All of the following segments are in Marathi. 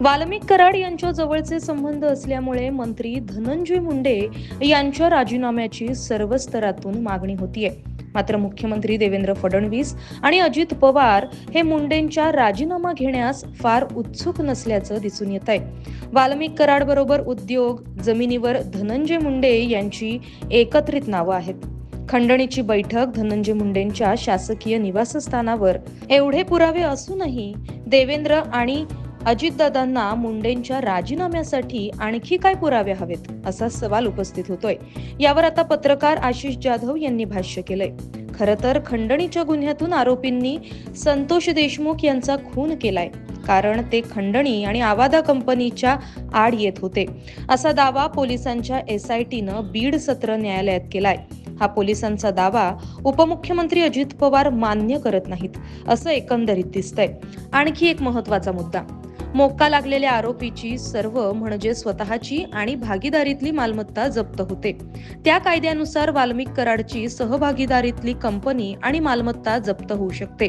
वाल्मिक कराड यांच्या जवळचे संबंध असल्यामुळे मंत्री धनंजय मुंडे यांच्या राजीनाम्याची सर्व स्तरातून मागणी होतीये. मात्र मुख्यमंत्री देवेंद्र फडणवीस आणि अजित पवार हे मुंडेंच्या राजीनामा घेण्यास फार उत्सुक नसल्याचं दिसून येत आहे वाल्मिक कराड बरोबर उद्योग जमिनीवर धनंजय मुंडे यांची एकत्रित नावं आहेत. खंडणीची बैठक धनंजय मुंडेंच्या शासकीय निवासस्थानावर. एवढे पुरावे असूनही देवेंद्र आणि अजितदादांना मुंडेंच्या राजीनाम्यासाठी आणखी काय पुरावे हवेत असा सवाल उपस्थित होतोय. यावर आता पत्रकार आशिष जाधव यांनी भाष्य केलंय. खर तर खंडणीच्या गुन्ह्यातून आरोपींनी संतोष देशमुख यांचा खून केलाय. कारण ते खंडणी आणि आवादा कंपनीच्या आड येत होते. असा दावा पोलिसांच्या एस आय टीनं बीड सत्र न्यायालयात केलाय. हा पोलिसांचा दावा उपमुख्यमंत्री अजित पवार मान्य करत नाहीत असं एकंदरीत दिसतंय. आणखी एक महत्त्वाचा मुद्दा. मोक्का लागलेल्या आरोपीची सर्व म्हणजे स्वतःची आणि भागीदारीतली मालमत्ता जप्त होते. त्या कायद्यानुसार वाल्मिक कराडची सहभागीदारीतली कंपनी आणि मालमत्ता जप्त होऊ शकते.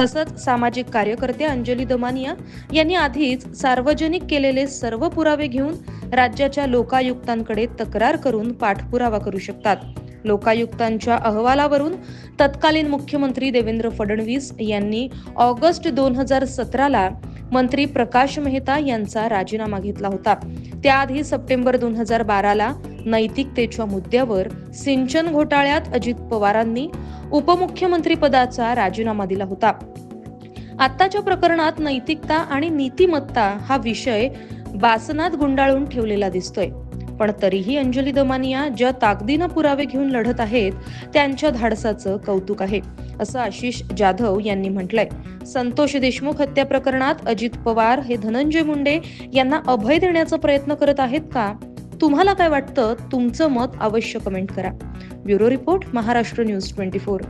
तसंच सामाजिक कार्यकर्ते अंजली दमानिया यांनी आधीच सार्वजनिक केलेले सर्व पुरावे घेऊन राज्याच्या लोकायुक्तांकडे तक्रार करून पाठपुरावा करू शकतात. लोकायुक्तांच्या अहवालावरून तत्कालीन मुख्यमंत्री देवेंद्र फडणवीस यांनी ऑगस्ट दोन हजार सतराला मंत्री प्रकाश मेहता यांचा राजीनामा घेतला होता. त्याआधी सप्टेंबर दोन हजार बाराला नैतिकतेच्या मुद्द्यावर सिंचन घोटाळ्यात अजित पवारांनी उपमुख्यमंत्री पदाचा राजीनामा दिला होता. आत्ताच्या प्रकरणात नैतिकता आणि नीतिमत्ता हा विषय बासनात गुंडाळून ठेवलेला दिसतोय. पण तरीही अंजली दमानिया ज्या ताकदीनं पुरावे घेऊन लढत आहेत त्यांच्या धाडसाचं कौतुक आहे. असं आशिष जाधव यांनी म्हटलंय. संतोष देशमुख हत्या प्रकरणात अजित पवार हे धनंजय मुंडे यांना अभय देण्याचा प्रयत्न करत आहेत का? तुम्हाला काय वाटतं? तुमचं मत अवश्य कमेंट करा. Bureau report Maharashtra news twenty four.